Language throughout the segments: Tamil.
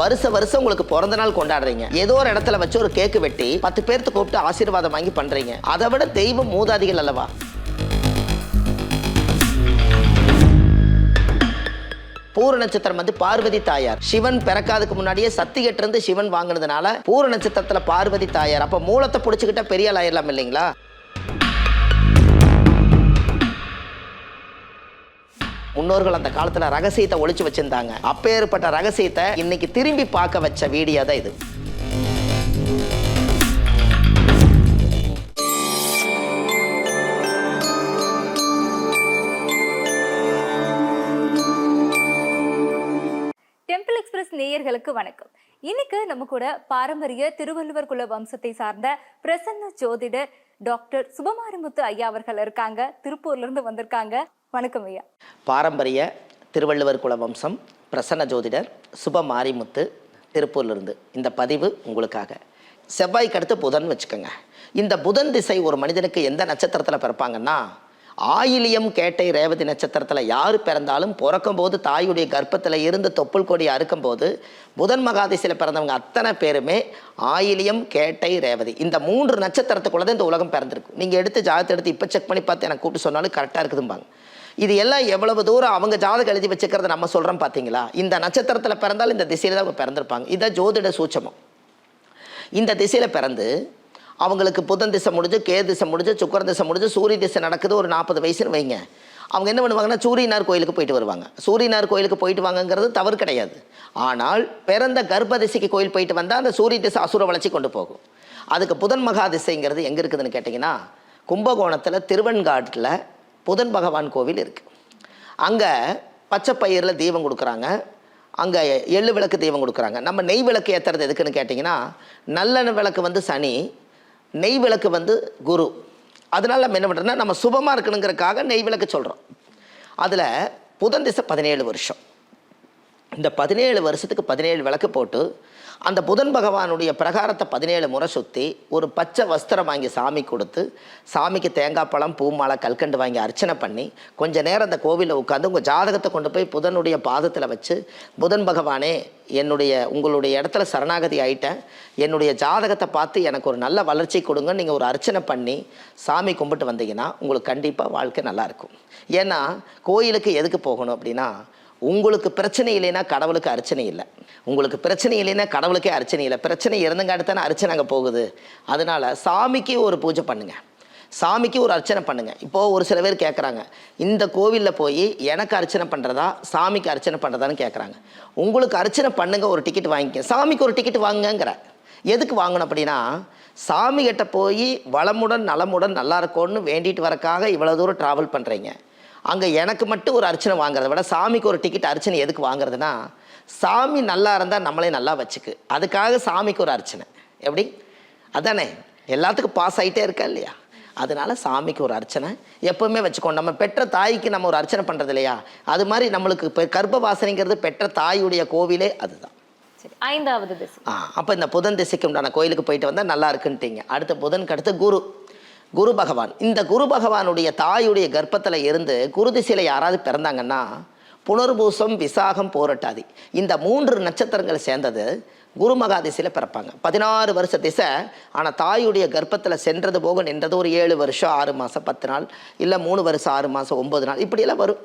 வருஷ வருஷம் உங்களுக்கு பிறந்த நாள் கொண்டாடுறீங்க. ஏதோ ஒரு இடத்துல வச்சு ஒரு கேக்கு வெட்டி பத்து பேர்த்து கூப்பிட்டு ஆசீர்வாதம் வாங்கி பண்றீங்க. அதை விட தெய்வம் மூதாதிகள் அல்லவா? பூர நட்சத்திரம் வந்து பார்வதி தாயார். சிவன் பிறக்காதுக்கு முன்னாடியே சத்திகிட்ட இருந்து சிவன் வாங்கினதுனால பூர நட்சத்திரத்துல பார்வதி தாயார். அப்ப மூலத்தை பிடிச்சிக்கிட்டா பெரிய ஆள் ஆயிடலாம் இல்லைங்களா? முன்னோர்கள் அந்த காலத்துல ரகசியத்தை ஒழிச்சு வச்சிருந்தாங்க. அப்பேற்பட்ட ரகசியத்தை இன்னைக்கு திரும்பி பார்க்க வச்ச வீடியோ தான் இது. டெம்பிள் எக்ஸ்பிரஸ் நேயர்களுக்கு வணக்கம். இன்னைக்கு நம்ம கூட பாரம்பரிய திருவள்ளுவர் குல வம்சத்தை சார்ந்த பிரசன்ன ஜோதிடர் டாக்டர் சுபமாரிமுத்து ஐயா அவர்கள் இருக்காங்க. திருப்பூர்ல இருந்து வந்திருக்காங்க. வணக்கம் ஐயா. பாரம்பரிய திருவள்ளுவர் குல வம்சம் பிரசன்ன ஜோதிடர் சுப மாரிமுத்து திருப்பூர்லேருந்து. இந்த பதிவு உங்களுக்காக. செவ்வாய்க்கு அடுத்து புதன் வச்சுக்கோங்க. இந்த புதன் திசை ஒரு மனிதனுக்கு எந்த நட்சத்திரத்தில் பிறப்பாங்கன்னா ஆயிலியம் கேட்டை ரேவதி நட்சத்திரத்தில் யார் பிறந்தாலும் பிறக்கும்போது தாயுடைய கர்ப்பத்தில் இருந்து தொப்புள் கொடி அறுக்கும்போது புதன் மகாதிசையில் பிறந்தவங்க அத்தனை பேருமே ஆயிலியம் கேட்டை ரேவதி. இந்த மூன்று நட்சத்திரத்துக்குள்ள தான் இந்த உலகம் பிறந்திருக்கு. நீங்கள் எடுத்து ஜாதகத்தை எடுத்து இப்போ செக் பண்ணி பார்த்து எனக்கு கூப்பிட்டு சொன்னாலும் கரெக்டாக இருக்குதும்பாங்க. இது எல்லாம் எவ்வளவு தூரம் அவங்க ஜாதகம் எழுதி வச்சுக்கிறத நம்ம சொல்கிறோம் பார்த்தீங்களா இந்த நட்சத்திரத்தில் பிறந்தாலும் இந்த திசையில் தான் அவங்க பிறந்திருப்பாங்க. இதுதான் ஜோதிட சூட்சமம். இந்த திசையில் பிறந்து அவங்களுக்கு புதன் திசை முடிஞ்சு கே திசை முடிஞ்சு சுக்கர திசை முடிஞ்சு சூரிய திசை நடக்குது ஒரு நாற்பது வயசுன்னு வைங்க. அவங்க என்ன பண்ணுவாங்கன்னா சூரியனார் கோயிலுக்கு போயிட்டு வருவாங்க. சூரியனார் கோயிலுக்கு போயிட்டு வாங்கங்கிறது தவறு கிடையாது. ஆனால் பிறந்த கர்ப்ப திசைக்கு கோயில் போயிட்டு வந்தால் அந்த சூரிய திசை அசுர வளர்ச்சி கொண்டு போகும். அதுக்கு புதன் மகா திசைங்கிறது எங்கே இருக்குதுன்னு கேட்டிங்கன்னா கும்பகோணத்தில் திருவெண்காட்டில் புதன் பகவான் கோவில் இருக்குது அங்கே பச்சை பயிரில் தீபம் கொடுக்குறாங்க. அங்கே எள்ளு விளக்கு தீபம் கொடுக்குறாங்க. நம்ம நெய் விளக்கு ஏற்றுறது எதுக்குன்னு கேட்டிங்கன்னா நல்லெண்ணெய் விளக்கு வந்து சனி நெய் விளக்கு வந்து குரு. அதனால் நம்ம என்ன பண்ணுறோம்னா நம்ம சுபமாக இருக்கணுங்கிறக்காக நெய் விளக்கு சொல்கிறோம் அதில் புதன் திசை பதினேழு வருஷம். இந்த பதினேழு வருஷத்துக்கு பதினேழு விளக்கு போட்டு அந்த புதன் பகவானுடைய பிரகாரத்தை பதினேழு முறை சுற்றி ஒரு பச்சை வஸ்திரம் வாங்கி சாமி கொடுத்து சாமிக்கு தேங்காய் பழம் பூமாலை கல்கண்டு வாங்கி அர்ச்சனை பண்ணி கொஞ்ச நேரம் அந்த கோவிலில் உட்காந்து உங்கள் ஜாதகத்தை கொண்டு போய் புதனுடைய பாதத்தில் வச்சு புதன் பகவானே என்னுடைய உங்களுடைய இடத்துல சரணாகதி ஆயிட்டேன் என்னுடைய ஜாதகத்தை பார்த்து எனக்கு ஒரு நல்ல வளர்ச்சி கொடுங்க நீங்கள் ஒரு அர்ச்சனை பண்ணி சாமி கும்பிட்டு வந்தீங்கன்னா உங்களுக்கு கண்டிப்பாக வாழ்க்கை நல்லாயிருக்கும் ஏன்னா கோயிலுக்கு எதுக்கு போகணும் அப்படின்னா உங்களுக்கு பிரச்சனை இல்லைன்னா கடவுளுக்கு அர்ச்சனை இல்லை. உங்களுக்கு பிரச்சனை இல்லைன்னா கடவுளுக்கே அர்ச்சனை இல்லை. பிரச்சனை இருந்தங்காட்டி தானே அர்ச்சனை அங்கே போகுது. அதனால் சாமிக்கு ஒரு பூஜை பண்ணுங்க. சாமிக்கு ஒரு அர்ச்சனை பண்ணுங்க. இப்போது ஒரு சில பேர் கேட்குறாங்க இந்த கோவிலில் போய் எனக்கு அர்ச்சனை பண்ணுறதா சாமிக்கு அர்ச்சனை பண்ணுறதான்னு கேட்குறாங்க உங்களுக்கு அர்ச்சனை பண்ணுங்க ஒரு டிக்கெட் வாங்கிக்க. சாமிக்கு ஒரு டிக்கெட் வாங்குங்கிற எதுக்கு வாங்கணும் அப்படின்னா சாமி கிட்ட போய் வளமுடன் நலமுடன் நல்லா இருக்கும்னு வேண்டிட்டு வரக்காக இவ்வளோ தூரம் ட்ராவல் பண்ணுறீங்க அங்கே எனக்கு மட்டும் ஒரு அர்ச்சனை வாங்குறத விட சாமிக்கு ஒரு டிக்கெட் அர்ச்சனை எதுக்கு வாங்குறதுன்னா சாமி நல்லா இருந்தால் நம்மளே நல்லா வச்சுக்கு. அதுக்காக சாமிக்கு ஒரு அர்ச்சனை. எப்படி? அதானே? எல்லாத்துக்கும் பாஸ் ஆகிட்டே இருக்கா இல்லையா? அதனால சாமிக்கு ஒரு அர்ச்சனை. எப்பவுமே வச்சுக்கோ நம்ம பெற்ற தாய்க்கு நம்ம ஒரு அர்ச்சனை பண்ணுறது இல்லையா? அது மாதிரி நம்மளுக்கு இப்போ கர்ப்ப வாசனைங்கிறது பெற்ற தாயுடைய கோவிலே அதுதான். சரி ஐந்தாவது திசை. ஆ அப்போ இந்த புதன் திசைக்கு உண்டான கோயிலுக்கு போயிட்டு வந்தால் நல்லா இருக்குன்ட்டீங்க. அடுத்த புதனுக்கு அடுத்து குரு. குரு பகவான். இந்த குரு பகவானுடைய தாயுடைய கர்ப்பத்தில் இருந்து குரு திசையில் யாராவது பிறந்தாங்கன்னா புனர்பூசம் விசாகம் போரட்டாதி. இந்த மூன்று நட்சத்திரங்கள் சேர்ந்தது குருமகா திசையில் பிறப்பாங்க. பதினாறு வருஷ திசை. ஆனால் தாயுடைய கர்ப்பத்தில் சென்றது போக நின்றது ஒரு ஏழு வருஷம் ஆறு மாதம் பத்து நாள் இல்லை மூணு வருஷம் ஆறு மாதம் ஒம்பது நாள் இப்படியெல்லாம் வரும்.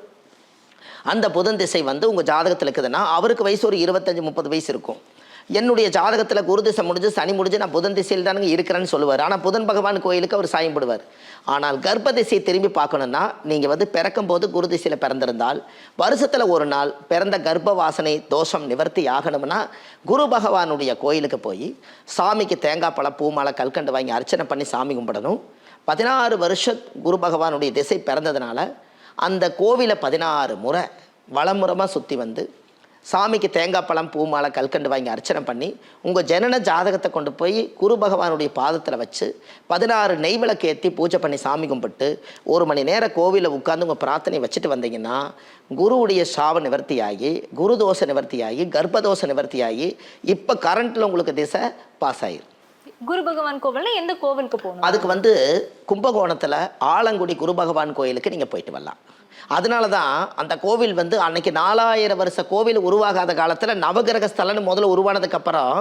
அந்த புதன் திசை வந்து உங்கள் ஜாதகத்தில் இருக்குதுன்னா அவருக்கு வயசு ஒரு இருபத்தஞ்சி முப்பது வயசு இருக்கும். என்னுடைய ஜாதகத்தில் குரு திசை முடிஞ்சு சனி முடிஞ்சு நான் புதன் திசையில் தானுங்க இருக்கிறேன்னு சொல்லுவார். ஆனால் புதன் பகவான் கோயிலுக்கு அவர் சாயம் போடுவார். ஆனால் கர்ப்ப திசையை திரும்பி பார்க்கணுன்னா நீங்கள் வந்து பிறக்கும் போது குரு திசையில் பிறந்திருந்தால் வருஷத்தில் ஒரு நாள் பிறந்த கர்ப்ப வாசனை தோஷம் நிவர்த்தி ஆகணும்னா குரு பகவானுடைய கோயிலுக்கு போய் சாமிக்கு தேங்காய் பழம் பூ மாலை கல்கண்டு வாங்கி அர்ச்சனை பண்ணி சாமி கும்பிடணும். பதினாறு வருஷம் குரு பகவானுடைய திசை பிறந்ததுனால அந்த கோவிலை பதினாறு முறை வளமுறமாக சுற்றி வந்து சாமிக்கு தேங்காய் பழம் பூ மாலை கல்கண்டு வாங்கி அர்ச்சனை பண்ணி உங்கள் ஜனன ஜாதகத்தை கொண்டு போய் குரு பகவானுடைய பாதத்தில் வச்சு பதினாறு நெய் விளக்கு ஏற்றி பூஜை பண்ணி சாமி கும்பிட்டு ஒரு மணி நேரம் கோவிலில் உட்காந்து உங்கள் பிரார்த்தனை வச்சுட்டு வந்தீங்கன்னா குருவுடைய சாவ நிவர்த்தியாகி குரு தோஷ நிவர்த்தியாகி கர்ப்பதோஷ நிவர்த்தியாகி இப்போ கரண்ட்டில் உங்களுக்கு திசை பாஸ் ஆயிரும். குரு பகவான் கோவில்னா எந்த கோவிலுக்கு போகணும்? அதுக்கு வந்து கும்பகோணத்தில் ஆலங்குடி குரு பகவான் கோயிலுக்கு நீங்கள் போயிட்டு வரலாம். அதனால தான் அந்த கோவில் வந்து அன்னைக்கு நாலாயிரம் வருஷ கோவில் உருவாகாத காலத்தில் நவகிரக ஸ்தலம்னு முதல்ல உருவானதுக்கப்புறம்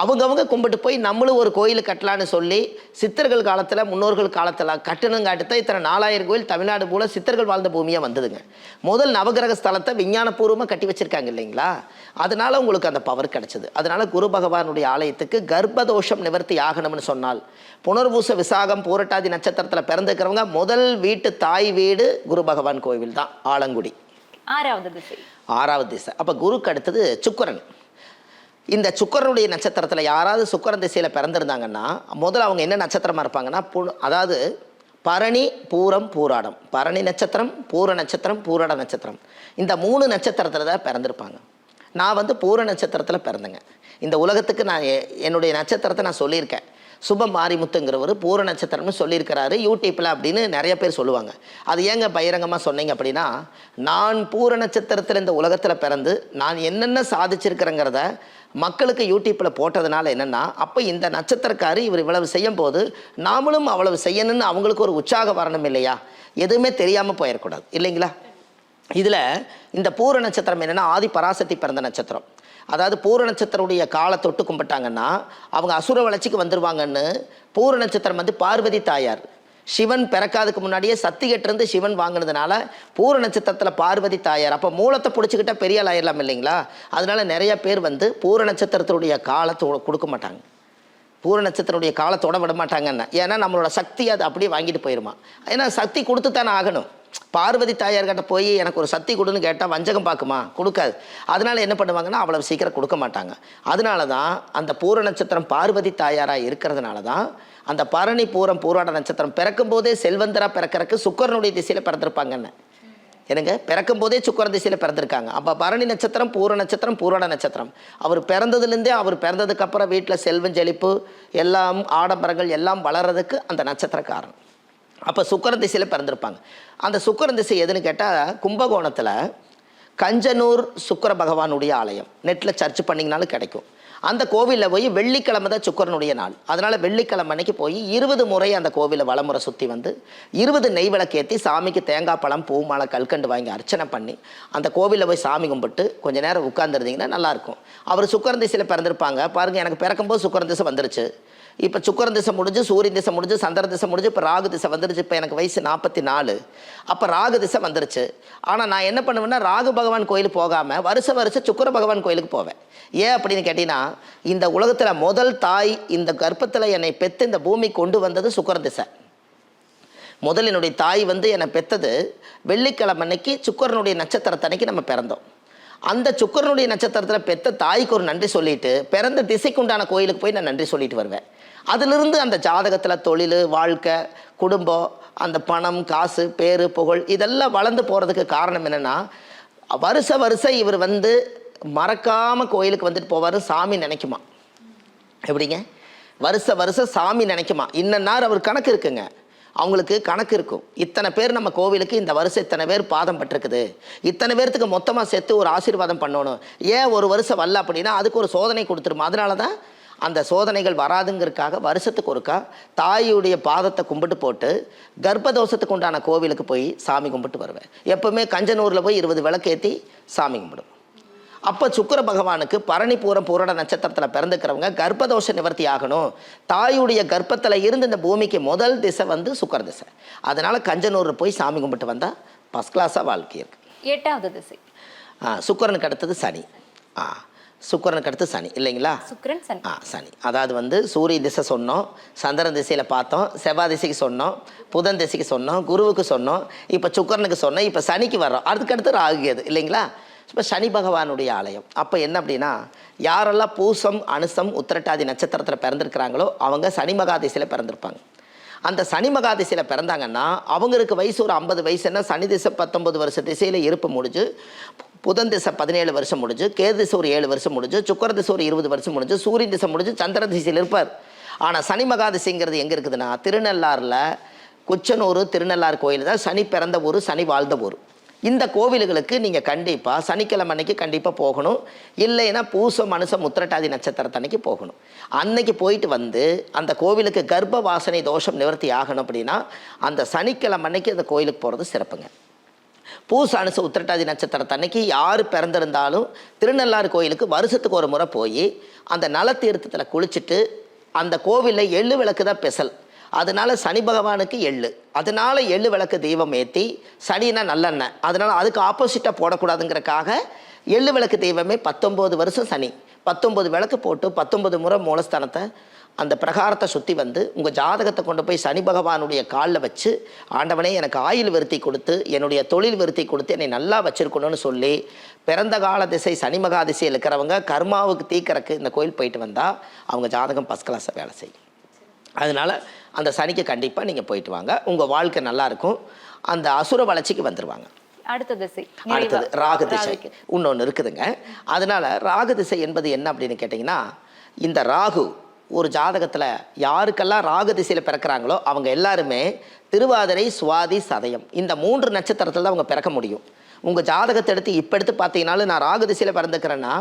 அவங்கவங்க கும்பிட்டு போய் நம்மளும் ஒரு கோயில் கட்டலான்னு சொல்லி சித்தர்கள் காலத்தில் முன்னோர்கள் காலத்தில் கட்டணுங்காட்டி தான் இத்தனை நாலாயிரம் கோயில் தமிழ்நாடு போல சித்தர்கள் வாழ்ந்த பூமியாக வந்ததுங்க. முதல் நவகிரக ஸ்தலத்தை விஞ்ஞானபூர்வமாக கட்டி வச்சிருக்காங்க இல்லைங்களா? அதனால உங்களுக்கு அந்த பவர் கிடைச்சது. அதனால குரு பகவானுடைய ஆலயத்துக்கு கர்ப்பதோஷம் நிவர்த்தி ஆகணும்னு சொன்னால் புனர்பூச விசாகம் பூரட்டாதி நட்சத்திரத்தில் பிறந்துக்கிறவங்க முதல் வீட்டு தாய் வீடு குரு பகவான் கோவில் தான் ஆலங்குடி. ஆறாவது திசை. ஆறாவது திசை. அப்போ குருக்கு அடுத்தது சுக்கிரன். இந்த சுக்கரனுடைய நட்சத்திரத்தில் யாராவது சுக்கரன் திசையில் பிறந்திருந்தாங்கன்னா முதல்ல அவங்க என்ன நட்சத்திரமாக இருப்பாங்கன்னா பு அதாவது பரணி பூரம் பூராடம். பரணி நட்சத்திரம் பூர நட்சத்திரம் பூராட நட்சத்திரம். இந்த மூணு நட்சத்திரத்தில் தான் பிறந்திருப்பாங்க. நான் வந்து பூர நட்சத்திரத்தில் பிறந்தேங்க. இந்த உலகத்துக்கு நான் எ- என்னுடைய நட்சத்திரத்தை நான் சொல்லியிருக்கேன். சுப மாரிமுத்துங்கிறவர் பூர நட்சத்திரம்னு சொல்லியிருக்கிறாரு யூடியூப்பில் அப்படின்னு நிறைய பேர் சொல்லுவாங்க. அது ஏங்க பகிரங்கமாக சொன்னீங்க அப்படின்னா நான் பூர நட்சத்திரத்தில் இந்த உலகத்தில் பிறந்து நான் என்னென்ன சாதிச்சிருக்கிறேங்கிறத மக்களுக்கு யூடியூப்பில் போட்டதுனால என்னென்னா அப்போ இந்த நட்சத்திரக்காரி இவர் இவ்வளவு செய்யும் போது நாமளும் அவ்வளவு செய்யணும்னு அவங்களுக்கு ஒரு உற்சாகம் வரணும் இல்லையா? எதுவுமே தெரியாமல் போயிடக்கூடாது. இல்லைங்களா? இதில் இந்த பூர நட்சத்திரம் என்னென்னா ஆதி பராசக்தி பிறந்த நட்சத்திரம். அதாவது பூர நட்சத்திரமுடைய காலை தொட்டு கும்பிட்டாங்கன்னா அவங்க அசுர வளர்ச்சிக்கு வந்துடுவாங்கன்னு பூர நட்சத்திரம் வந்து பார்வதி தாயார் சிவன் பிறக்காதுக்கு முன்னாடியே சத்திகிட்டிருந்து சிவன் வாங்கினதுனால பூர நட்சத்திரத்தில் பார்வதி தாயார். அப்போ மூலத்தை பிடிச்சிக்கிட்டா பெரிய ஆயிடலாம் இல்லைங்களா? அதனால நிறைய பேர் வந்து பூர நட்சத்திரத்தினுடைய காலத்தை கொடுக்க மாட்டாங்க. பூர நட்சத்திரனுடைய காலத்தோட விட மாட்டாங்கன்னு. ஏன்னா நம்மளோட சக்தி அது அப்படியே வாங்கிட்டு போயிருமா. ஏன்னா சக்தி கொடுத்து தானே ஆகணும். பார்வதி தாயார்கிட்ட போய் எனக்கு ஒரு சக்தி கொடுன்னு கேட்டால் வஞ்சகம் பார்க்குமா? கொடுக்காது. அதனால என்ன பண்ணுவாங்கன்னா அவ்வளவு சீக்கிரம் கொடுக்க மாட்டாங்க. அதனால தான் அந்த பூர நட்சத்திரம் பார்வதி தாயாராக இருக்கிறதுனால தான் அந்த பரணி பூரம் பூராட நட்சத்திரம் பிறக்கும் போதே செல்வந்தராக பிறக்கறக்கு சுக்கரனுடைய திசையில் பிறந்திருப்பாங்கன்னு. என்னங்க? பிறக்கும் போதே சுக்கர திசையில் பிறந்திருக்காங்க. அப்போ பரணி நட்சத்திரம் பூர நட்சத்திரம் பூராட நட்சத்திரம். அவர் பிறந்ததுலேருந்தே அவர் பிறந்ததுக்கு அப்புறம் வீட்டில் செல்வம் செழிப்பு எல்லாம் ஆடம்பரங்கள் எல்லாம் வளர்றதுக்கு அந்த நட்சத்திரக்காரன். அப்போ சுக்கர திசையில் பிறந்திருப்பாங்க. அந்த சுக்கர திசை எதுன்னு கேட்டால் கும்பகோணத்தில் கஞ்சனூர் சுக்கர பகவானுடைய ஆலயம். நெட்டில் சர்ச் பண்ணிங்கனாலும் கிடைக்கும். அந்த கோவிலில் போய் வெள்ளிக்கிழமை தான் சுக்கரனுடைய நாள். அதனால் வெள்ளிக்கிழமை அன்னைக்கு போய் இருபது முறை அந்த கோவிலை வலமுறை சுற்றி வந்து இருபது நெய் விளக்கேற்றி சாமிக்கு தேங்காய் பழம் பூ மாலை கல்கண்டு வாங்கி அர்ச்சனை பண்ணி அந்த கோவிலில் போய் சாமி கும்பிட்டு கொஞ்ச நேரம் உட்காந்துருந்தீங்கன்னா நல்லாயிருக்கும் அவர் சுக்கரன் திசையில் பிறந்திருப்பாங்க. பாருங்கள் எனக்கு பிறக்கும்போது சுக்கரன் திசை வந்துருச்சு. இப்போ சுக்கரன் திசை முடிஞ்சு சூரியன் திசை முடிஞ்சு சந்திர திசை முடிஞ்சு இப்போ ராகு திசை வந்துருச்சு. இப்போ எனக்கு வயசு நாற்பத்தி நாலு அப்போ ராகு திசை வந்துருச்சு. ஆனால் நான் என்ன பண்ணுவேன்னா ராகு பகவான் கோயிலுக்கு போகாமல் வருஷ வருஷம் சுக்கர பகவான் கோயிலுக்கு போவேன். ஏன் அப்படின்னு கேட்டிங்கன்னா இந்த உலகத்தில் முதல் தாய் இந்த கர்ப்பத்தில் என்னை பெற்று இந்த பூமி கொண்டு வந்தது சுக்கர திசை. முதல் என்னுடைய தாய் வந்து என்னை பெற்றது வெள்ளிக்கிழமை அன்னைக்கு சுக்கரனுடைய நட்சத்திரத்தன்னைக்கு நம்ம பிறந்தோம். அந்த சுக்கரனுடைய நட்சத்திரத்தில் பெற்ற தாய்க்கு ஒரு நன்றி சொல்லிட்டு பிறந்த திசைக்குண்டான கோயிலுக்கு போய் நான் நன்றி சொல்லிட்டு வருவேன். அதிலிருந்து அந்த ஜாதகத்தில் தொழில் வாழ்க்கை குடும்பம் அந்த பணம் காசு பேரு புகழ் இதெல்லாம் வளர்ந்து போகிறதுக்கு காரணம் என்னென்னா வருஷ வருஷம் இவர் வந்து மறக்காமல் கோயிலுக்கு வந்துட்டு போவார் சாமி நினைக்குமா? எப்படிங்க? வருஷ வருஷம் சாமி நினைக்குமா? இன்னநாள் அவர் கணக்கு இருக்குங்க. அவங்களுக்கு கணக்கு இருக்கும். இத்தனை பேர் நம்ம கோவிலுக்கு இந்த வருஷம் இத்தனை பேர் பாதம் பட்டிருக்குது. இத்தனை பேர்த்துக்கு மொத்தமாக சேர்த்து ஒரு ஆசீர்வாதம் பண்ணணும். ஏன் ஒரு வருஷம் வரல அப்படின்னா அதுக்கு ஒரு சோதனை கொடுத்துருமா? அதனால தான் அந்த சோதனைகள் வராதுங்கிறதுக்காக வருஷத்துக்கு ஒருக்கா தாயுடைய பாதத்தை கும்பிட்டு போட்டு கர்ப்பதோஷத்துக்கு உண்டான கோவிலுக்கு போய் சாமி கும்பிட்டு வருவேன். எப்பவுமே கஞ்சனூரில் போய் இருபது விளக்கேற்றி சாமி கும்பிடுவேன் அப்போ சுக்கிர பகவானுக்கு பரணிபூரம் பூரண நட்சத்திரத்தில் பிறந்துக்கிறவங்க கர்ப்பதோஷ நிவர்த்தி ஆகணும். தாயுடைய கர்ப்பத்தில் இருந்து இந்த பூமிக்கு முதல் திசை வந்து சுக்கர திசை. அதனால் கஞ்சனூர் போய் சாமி கும்பிட்டு வந்தால் ஃபஸ்ட் கிளாஸாக வாழ்க்கை இருக்கு. எட்டாவது திசை. சுக்கரனுக்கு அடுத்தது சனி. ஆ சுக்கரனுக்கு அடுத்து சனி இல்லைங்களா? சுக்கிரன் சனி. ஆ சனி. அதாவது வந்து சூரிய திசை சொன்னோம் சந்திரன் திசையில் பார்த்தோம் செவ்வாய் திசைக்கு சொன்னோம் புதன் திசைக்கு சொன்னோம் குருவுக்கு சொன்னோம் இப்போ சுக்கரனுக்கு சொன்னோம் இப்போ சனிக்கு வர்றோம். அதுக்கடுத்து ராகு கேது இல்லைங்களா? இப்போ சனி பகவானுடைய ஆலயம். அப்போ என்ன அப்படின்னா யாரெல்லாம் பூசம் அனுசம் உத்திரட்டாதி நட்சத்திரத்தில் பிறந்திருக்கிறாங்களோ அவங்க சனி மகா திசையில் பிறந்திருப்பாங்க. அந்த சனி மகா திசையில் பிறந்தாங்கன்னா அவங்களுக்கு வயசு ஒரு ஐம்பது வயசுன்னா சனி திசை பத்தொன்பது வருஷ திசையில் இருப்பு முடிஞ்சு புதன் திசை பதினேழு வருஷம் முடிஞ்சு கேது திசை ஒரு ஏழு வருஷம் முடிஞ்சு சுக்கர திசை ஒரு இருபது வருஷம் முடிஞ்சு சூரியன் திசை முடிஞ்சு சந்திர திசையில் இருப்பார். ஆனால் சனி மகாதிசைங்கிறது எங்கே இருக்குதுன்னா திருநள்ளாறில் குச்சனூர் திருநள்ளார் கோயில் தான் சனி பிறந்த ஊர் சனி வாழ்ந்த ஊர். இந்த கோவில்களுக்கு நீங்கள் கண்டிப்பாக சனிக்கிழமை அன்னைக்கு கண்டிப்பாக போகணும். இல்லைன்னா பூச மனுஷ முத்திரட்டாதி நட்சத்திரத்தன்னைக்கு போகணும். அன்னைக்கு போயிட்டு வந்து அந்த கோவிலுக்கு கர்ப்ப வாசனை தோஷம் நிவர்த்தி ஆகணும் அப்படின்னா அந்த சனிக்கிழமை அன்னைக்கு அந்த கோயிலுக்கு போகிறது சிறப்புங்க. பூச அனுச உத்திரட்டாதி நட்சத்திரத்தன்னைக்கு யார் பிறந்திருந்தாலும் திருநள்ளாறு கோயிலுக்கு வருஷத்துக்கு ஒரு முறை போய் அந்த நலத்தீர்த்தத்தில் குளிச்சுட்டு அந்த கோவிலில் எள்ளு விளக்கு தான் பெசல். அதனால சனி பகவானுக்கு எள்ளு. அதனால எள்ளு விளக்கு தெய்வம் ஏற்றி சனினா நல்லெண்ணெய். அதனால அதுக்கு ஆப்போசிட்டாக போடக்கூடாதுங்கிறக்காக எள்ளு விளக்கு தெய்வமே பத்தொம்போது வருஷம் சனி. பத்தொம்பது விளக்கு போட்டு பத்தொம்போது முறை மூலஸ்தானத்தை அந்த பிரகாரத்தை சுற்றி வந்து உங்கள் ஜாதகத்தை கொண்டு போய் சனி பகவானுடைய காலில் வச்சு ஆண்டவனே எனக்கு ஆயுள் விருத்தி கொடுத்து என்னுடைய தொழில் விருத்தி கொடுத்து என்னை நல்லா வச்சிருக்கணும்னு சொல்லி பிறந்த கால திசை சனி மகா திசையில் இருக்கிறவங்க கர்மாவுக்கு தீக்கறக்கு இந்த கோயில் போயிட்டு வந்தால் அவங்க ஜாதகம் ஃபஸ்ட் கிளாஸை வேலை செய்யும். அதனால் அந்த சனிக்கு கண்டிப்பாக நீங்கள் போயிட்டு வாங்க. உங்கள் வாழ்க்கை நல்லா இருக்கும். அந்த அசுர வளர்ச்சிக்கு வந்துடுவாங்க அடுத்த திசை அடுத்தது. ராகு திசை. இன்னொன்று இருக்குதுங்க. அதனால ராகு திசை என்பது என்ன அப்படின்னு கேட்டிங்கன்னா இந்த ராகு ஒரு ஜாதகத்தில் யாருக்கெல்லாம் ராகு திசையில் பிறக்கிறாங்களோ அவங்க எல்லாருமே திருவாதிரை சுவாதி சதயம். இந்த மூன்று நட்சத்திரத்தில் தான் அவங்க பிறக்க முடியும். உங்கள் ஜாதகத்தை எடுத்து இப்போ எடுத்து பார்த்தீங்கனாலும் நான் ராகு திசையில் பிறந்துக்கிறேன்னா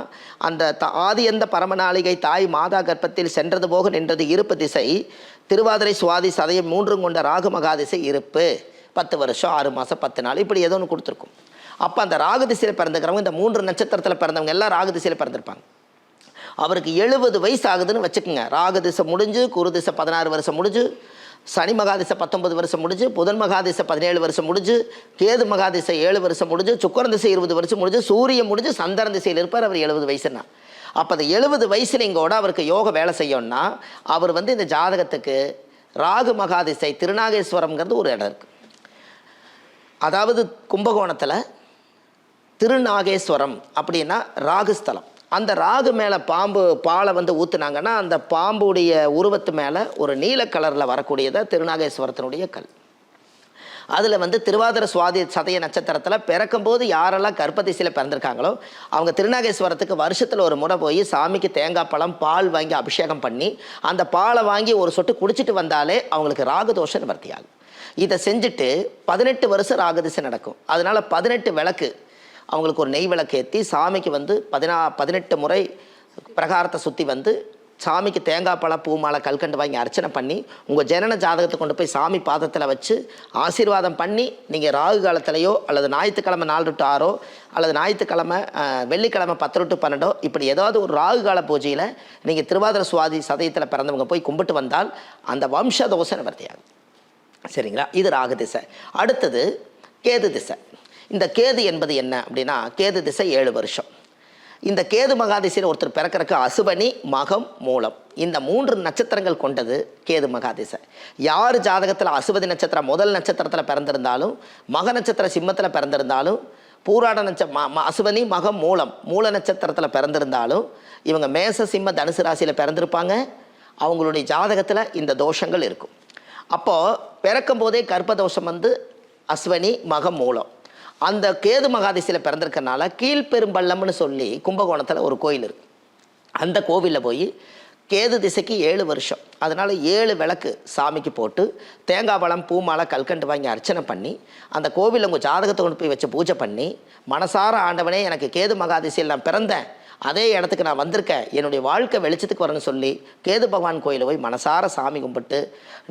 அந்த த ஆதி எந்த பரமநாளிகை தாய் மாதா கர்ப்பத்தில் சென்றது போக நின்றது இருப்பு திசை திருவாதிரை சுவாதி சதயம் மூன்றும் கொண்ட ராகு மகாதிசை இருப்பு. பத்து வருஷம் ஆறு மாதம் பத்து நாள் இப்படி ஏதோ ஒன்று கொடுத்துருக்கும். அப்போ அந்த ராகு திசையில் பிறந்துக்கிறவங்க இந்த மூன்று நட்சத்திரத்தில் பிறந்தவங்க எல்லாம் ராகு திசையில் பிறந்திருப்பாங்க. அவருக்கு எழுபது வயசு ஆகுதுன்னு வச்சுக்கோங்க. ராகு திசை முடிஞ்சு குரு திசை பதினாறு வருஷம் முடிஞ்சு சனி மகாதிசை பத்தொன்பது வருஷம் முடிஞ்சு புதன் மகாதிசை பதினேழு வருஷம் முடிஞ்சு கேது மகாதிசை ஏழு வருஷம் முடிஞ்சு சுக்கரன் திசை இருபது வருஷம் முடிஞ்சு சூரியன் முடிஞ்சு சந்திரன் திசையில் இருப்பார். அவர் எழுபது வயசுன்னா. அப்போ அந்த எழுபது வயசுல இங்கோட அவருக்கு யோக வேலை செய்யணும்னா அவர் வந்து இந்த ஜாதகத்துக்கு ராகு மகாதிசை திருநாகேஸ்வரம்ங்கிறது ஒரு இடம் இருக்குது அதாவது கும்பகோணத்தில் திருநாகேஸ்வரம் அப்படின்னா ராகுஸ்தலம் அந்த ராகு மேலே பாம்பு பாலை வந்து ஊற்றுனாங்கன்னா அந்த பாம்புடைய உருவத்து மேலே ஒரு நீல கலரில் வரக்கூடியதை திருநாகேஸ்வரத்தினுடைய கல். அதில் வந்து திருவாதிர சுவாதி சதய நட்சத்திரத்தில் பிறக்கும்போது யாரெல்லாம் கர்ப்பதிசையில் பிறந்திருக்காங்களோ அவங்க திருநாகேஸ்வரத்துக்கு வருஷத்தில் ஒரு முறை போய் சாமிக்கு தேங்காய் பழம் பால் வாங்கி அபிஷேகம் பண்ணி அந்த பாலை வாங்கி ஒரு சொட்டு குடிச்சிட்டு வந்தாலே அவங்களுக்கு ராகு தோஷம் நிவர்த்தி இதை செஞ்சுட்டு பதினெட்டு வருஷம் ராகதிசை நடக்கும். அதனால் பதினெட்டு விளக்கு அவங்களுக்கு ஒரு நெய் விளக்கு ஏற்றி சாமிக்கு வந்து பதினா பதினெட்டு முறை பிரகாரத்தை சுற்றி வந்து சாமிக்கு தேங்காய் பழம் பூ மாலை கல்கண்டு வாங்கி அர்ச்சனை பண்ணி உங்கள் ஜனன ஜாதகத்தை கொண்டு போய் சாமி பாதத்தில் வச்சு ஆசீர்வாதம் பண்ணி நீங்கள் ராகு காலத்திலையோ அல்லது ஞாயிற்றுக்கிழமை நாலு டு ஆறோ அல்லது ஞாயிற்றுக்கிழமை வெள்ளிக்கிழமை பத்து டு பன்னெண்டோ இப்படி ஏதாவது ஒரு ராகு கால பூஜையில் நீங்கள் திருவாதிர சுவாதி சதயத்தில் பிறந்தவங்க போய் கும்பிட்டு வந்தால் அந்த வம்ச தோசை நிவர்த்தியாகும். சரிங்களா? இது ராகு திசை. அடுத்தது கேது திசை. இந்த கேது என்பது என்ன அப்படின்னா கேது திசை ஏழு வருஷம். இந்த கேது மகாதிசையில் ஒருத்தர் பிறக்கிறக்கு அசுபனி மகம் மூலம். இந்த மூன்று நட்சத்திரங்கள் கொண்டது கேது மகாதிசை. யார் ஜாதகத்தில் அசுபதி நட்சத்திரம் முதல் நட்சத்திரத்தில் பிறந்திருந்தாலும் மக நட்சத்திர சிம்மத்தில் பிறந்திருந்தாலும் பூராட நட்ச ம ம- அசுவனி மகம் மூலம் மூல நட்சத்திரத்தில் பிறந்திருந்தாலும் இவங்க மேச சிம்ம தனுசு ராசியில் பிறந்திருப்பாங்க. அவங்களுடைய ஜாதகத்தில் இந்த தோஷங்கள் இருக்கும். அப்போது பிறக்கும் போதே கர்ப்பதோஷம் வந்து அஸ்வனி மகம் மூலம். அந்த கேது மகாதிசையில் பிறந்திருக்கனால கீழ்பெரும்பள்ளம்னு சொல்லி கும்பகோணத்தில் ஒரு கோயில் இருக்கு. அந்த கோவிலில் போய் கேது திசைக்கு ஏழு வருஷம். அதனால் ஏழு விளக்கு சாமிக்கு போட்டு தேங்காய் பழம் பூ மாலை கல்கண்டு வாங்கி அர்ச்சனை பண்ணி அந்த கோவிலில் உங்கள் ஜாதகத்தை கொண்டு போய் வச்சு பூஜை பண்ணி மனசார ஆண்டவனே எனக்கு கேது மகாதிசையில் நான் பிறந்தேன். அதே இடத்துக்கு நான் வந்திருக்கேன் என்னுடைய வாழ்க்கை வெளிச்சத்துக்கு வரேன்னு சொல்லி கேது பகவான் கோயிலில் போய் மனசார சாமி கும்பிட்டு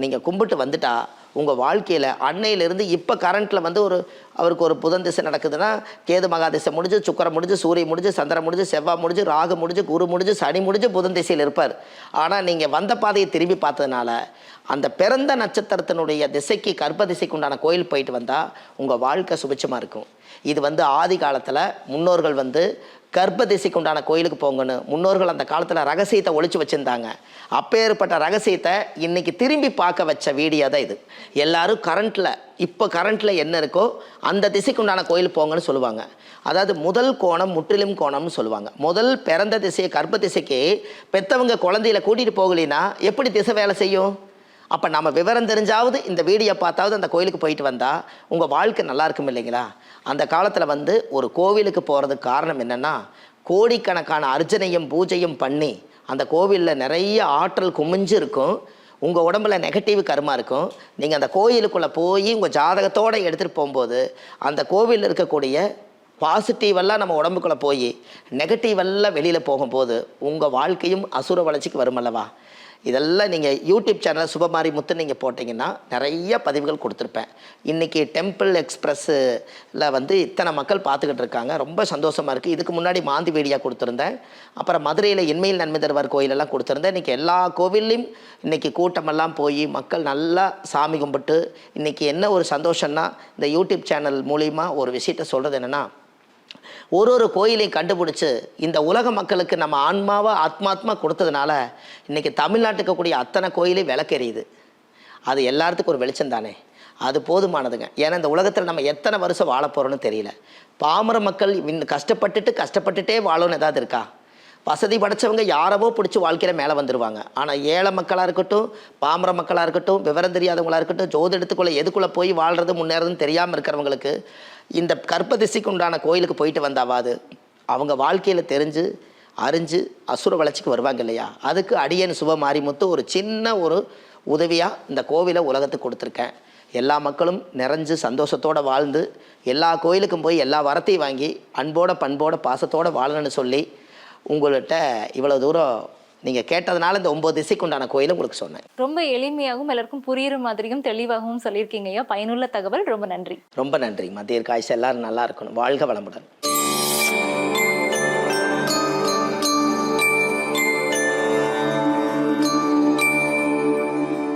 நீங்கள் கும்பிட்டு வந்துட்டா உங்கள் வாழ்க்கையில் அன்னையிலேருந்து இப்போ கரண்ட்டில் வந்து ஒரு அவருக்கு ஒரு புதன் திசை நடக்குதுன்னா கேது மகாதிசை முடிஞ்சு சுக்கரம் முடிஞ்சு சூரியன் முடிஞ்சு சந்திரன் முடிஞ்சு செவ்வாய் முடிஞ்சு ராகு முடிஞ்சு குரு முடிஞ்சு சனி முடிஞ்சு புதன் திசையில் இருப்பார். ஆனால் நீங்கள் வந்த பாதையை திரும்பி பார்த்ததுனால அந்த பிறந்த நட்சத்திரத்தினுடைய திசைக்கு கர்ப்ப திசைக்கு உண்டான கோயில் போயிட்டு வந்தால் உங்கள் வாழ்க்கை சுபிச்சமாக இருக்கும். இது வந்து ஆதி காலத்தில் முன்னோர்கள் வந்து கர்ப்ப திசைக்கு உண்டான கோயிலுக்கு போங்கன்னு முன்னோர்கள் அந்த காலத்தில் ரகசியத்தை ஒழிச்சு வச்சுருந்தாங்க. அப்பேற்பட்ட ரகசியத்தை இன்னைக்கு திரும்பி பார்க்க வச்ச வீடியோ தான் இது. எல்லாரும் கரண்ட்டில் இப்போ கரண்ட்டில் என்ன இருக்கோ அந்த திசைக்கு உண்டான கோயில் போங்கன்னு சொல்லுவாங்க. அதாவது முதல் கோணம் முற்றிலும் கோணம்னு சொல்லுவாங்க. முதல் பிறந்த திசையை கர்ப்ப திசைக்கு பெத்தவங்க குழந்தையில கூட்டிகிட்டு போகலினா எப்படி திசை வேலை செய்யும்? அப்போ நம்ம விவரம் தெரிஞ்சாவது இந்த வீடியோ பார்த்தாவது அந்த கோயிலுக்கு போயிட்டு வந்தால் உங்கள் வாழ்க்கை நல்லா இருக்கும் இல்லைங்களா? அந்த காலத்தில் வந்து ஒரு கோவிலுக்கு போகிறதுக்கு காரணம் என்னென்னா கோடிக்கணக்கான அர்ச்சனையும் பூஜையும் பண்ணி அந்த கோவிலில் நிறைய ஆற்றல் குமிஞ்சு இருக்கும். உங்கள் உடம்புல நெகட்டிவ் கருமா இருக்கும். நீங்கள் அந்த கோயிலுக்குள்ளே போய் உங்கள் ஜாதகத்தோடு எடுத்துகிட்டு போகும்போது அந்த கோவிலில் இருக்கக்கூடிய பாசிட்டிவெல்லாம் நம்ம உடம்புக்குள்ளே போய் நெகட்டிவ் எல்லாம் வெளியில் போகும்போது உங்கள் வாழ்க்கையும் அசுர வளர்ச்சிக்கு வரும் அல்லவா? இதெல்லாம் நீங்கள் யூடியூப் சேனல் சுபமாரி முத்து நீங்கள் போட்டிங்கன்னா நிறைய பதிவுகள் கொடுத்துருப்பேன். இன்றைக்கி டெம்பிள் எக்ஸ்ப்ரெஸ்ஸில் வந்து இத்தனை மக்கள் பார்த்துக்கிட்டு இருக்காங்க. ரொம்ப சந்தோஷமாக இருக்குது இதுக்கு முன்னாடி மாந்தி வீடியா கொடுத்துருந்தேன். அப்புறம் மதுரையில் இன்மையில் நன்மை தருவார் கோயிலெல்லாம் கொடுத்துருந்தேன். இன்றைக்கி எல்லா கோவில்லையும் இன்றைக்கி கூட்டமெல்லாம் போய் மக்கள் நல்லா சாமி கும்பிட்டு இன்றைக்கி என்ன ஒரு சந்தோஷம்னா இந்த யூடியூப் சேனல் மூலிமா ஒரு விஷயத்த சொல்கிறது என்னென்னா ஒரு ஒரு கோயிலையும் கண்டுபிடிச்சு இந்த உலக மக்களுக்கு நம்ம ஆன்மாவை ஆத்மாத்மா கொடுத்ததுனால இன்றைக்கி தமிழ்நாட்டுக்கு கூடிய அத்தனை கோயிலையும் விளக்கெறியுது அது எல்லாத்துக்கும் ஒரு வெளிச்சம் தானே. அது போதுமானதுங்க. ஏன்னா இந்த உலகத்தில் நம்ம எத்தனை வருஷம் வாழ போகிறோன்னு தெரியல. பாமர மக்கள் இன்னும் கஷ்டப்பட்டுட்டு கஷ்டப்பட்டுட்டே வாழணும்னு ஏதாவது இருக்கா? வசதி படைச்சவங்க யாரவோ பிடிச்சி வாழ்க்கையில் மேலே வந்துடுவாங்க ஆனால் ஏழை மக்களாக இருக்கட்டும் பாமர மக்களாக இருக்கட்டும் விவரம் தெரியாதவங்களா இருக்கட்டும் ஜோதிடத்துக்குள்ளே எதுக்குள்ளே போய் வாழ்கிறது முன்னேறதுன்னு தெரியாமல் இருக்கிறவங்களுக்கு இந்த கற்பதிசைக்கு உண்டான கோயிலுக்கு போயிட்டு வந்தாவாது. அவங்க வாழ்க்கையில் தெரிஞ்சு அறிஞ்சு அசுர வளர்ச்சிக்கு வருவாங்க இல்லையா? அதுக்கு அடியன் சுப மாரிமுத்து ஒரு சின்ன ஒரு உதவியாக இந்த கோவிலை உலகத்துக்கு கொடுத்துருக்கேன். எல்லா மக்களும் நிறைஞ்சு சந்தோஷத்தோடு வாழ்ந்து எல்லா கோயிலுக்கும் போய் எல்லா வரத்தையும் வாங்கி அன்போட பண்போட பாசத்தோடு வாழணும்னு சொல்லி உங்கள்கிட்ட இவ்வளோ தூரம் நீங்கள் கேட்டதுனால இந்த ஒம்பது திசைக்கு உண்டான கோயிலை உங்களுக்கு சொன்னேன். ரொம்ப எளிமையாகவும் எல்லாருக்கும் புரியுற மாதிரியும் தெளிவாகவும் சொல்லியிருக்கீங்க ஐயா. பயனுள்ள தகவல். ரொம்ப நன்றி. ரொம்ப நன்றி. மத்திய காய்ச்சி எல்லாரும் நல்லா இருக்கணும். வாழ்க வளமுடன்.